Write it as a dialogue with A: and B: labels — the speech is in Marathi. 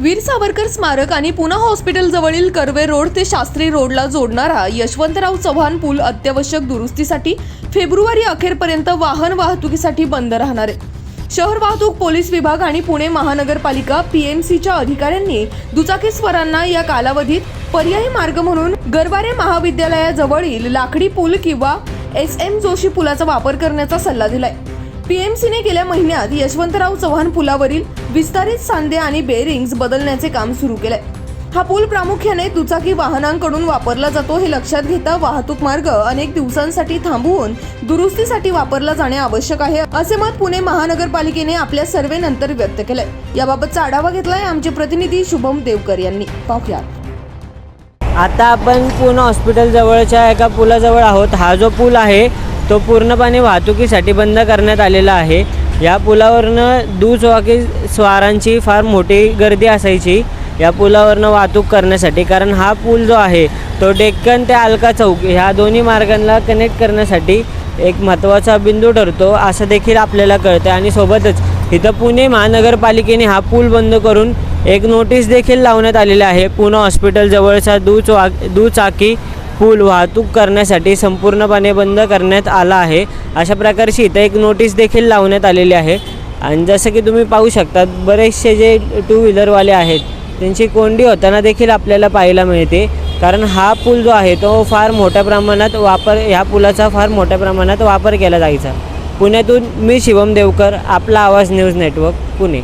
A: वीर सावरकर स्मारक आणि पुना हॉस्पिटल जवळील कर्वे रोड ते शास्त्री रोडला जोडणारा यशवंतराव चव्हाण पूल अत्यावश्यक दुरुस्तीसाठी फेब्रुवारी अखेरपर्यंत वाहन वाहतुकीसाठी बंद राहणार आहे. शहर वाहतूक पोलीस विभाग आणि पुणे महानगरपालिका पी एम सीच्या अधिकाऱ्यांनी दुचाकीस्वरांना या कालावधीत पर्यायी मार्ग म्हणून गरवारे महाविद्यालयाजवळील लाकडी पूल किंवा एस एम जोशी पुलाचा वापर करण्याचा सल्ला दिलाय. पीएमसीने गेल्या महिन्यात यशवंतराव चव्हाण पुलावरील विस्तारित सांधे आणि बेरिंग्ज बदलण्याचे काम सुरू केले हा पूल प्रामुख्याने दुचाकी वाहनांकडून वापरला जातो हे लक्षात घेता वाहतूक मार्ग अनेक दिवसांसाठी थांबवून दुरुस्तीसाठी वापरला जाणे आवश्यक आहे असे मत पुणे महानगरपालिकेने आपल्या सर्वे नंतर व्यक्त केले याबाबतचा आढावा घेतलाय आमचे प्रतिनिधी शुभम देवकर यांनी. पाहूया
B: आता आपण पूर्ण हॉस्पिटल जवळच्या एका पुलाजवळ आहोत. हा जो पूल आहे तो पूर्णपणे वाहतुकीसाठी बंद करण्यात आलेला आहे. या पुलावरनं दुचाकी स्वारांची फार मोठी गर्दी असायची. या पुलावरनं वाहतूक करण्यासाठी कारण हा पूल जो आहे तो डेक्कन ते अलका चौक ह्या दोन्ही मार्गांना कनेक्ट करण्यासाठी एक महत्त्वाचा बिंदू ठरतो असं देखील आपल्याला कळतं आणि सोबतच इथं पुणे महानगरपालिकेने हा पूल बंद करून एक नोटीस देखील लावण्यात आलेली आहे. पुणे हॉस्पिटल जवळचा दुचाकी पूल वाहतूक करण्यासाठी संपूर्णपणे बंद करण्यात आला आहे. अशा प्रकारची इथं एक नोटीस देखील लावण्यात आलेली आहे. आणि जसं की तुम्ही पाहू शकता बरेचसे जे टू व्हीलरवाले आहेत त्यांची कोंडी होताना देखील आपल्याला पाहायला मिळते. कारण हा पूल जो आहे तो फार मोठ्या प्रमाणात वापर ह्या पुलाचा फार मोठ्या प्रमाणात वापर केला जायचा. पुण्यातून मी शिवम देवकर आपला आवाज न्यूज नेटवर्क पुणे.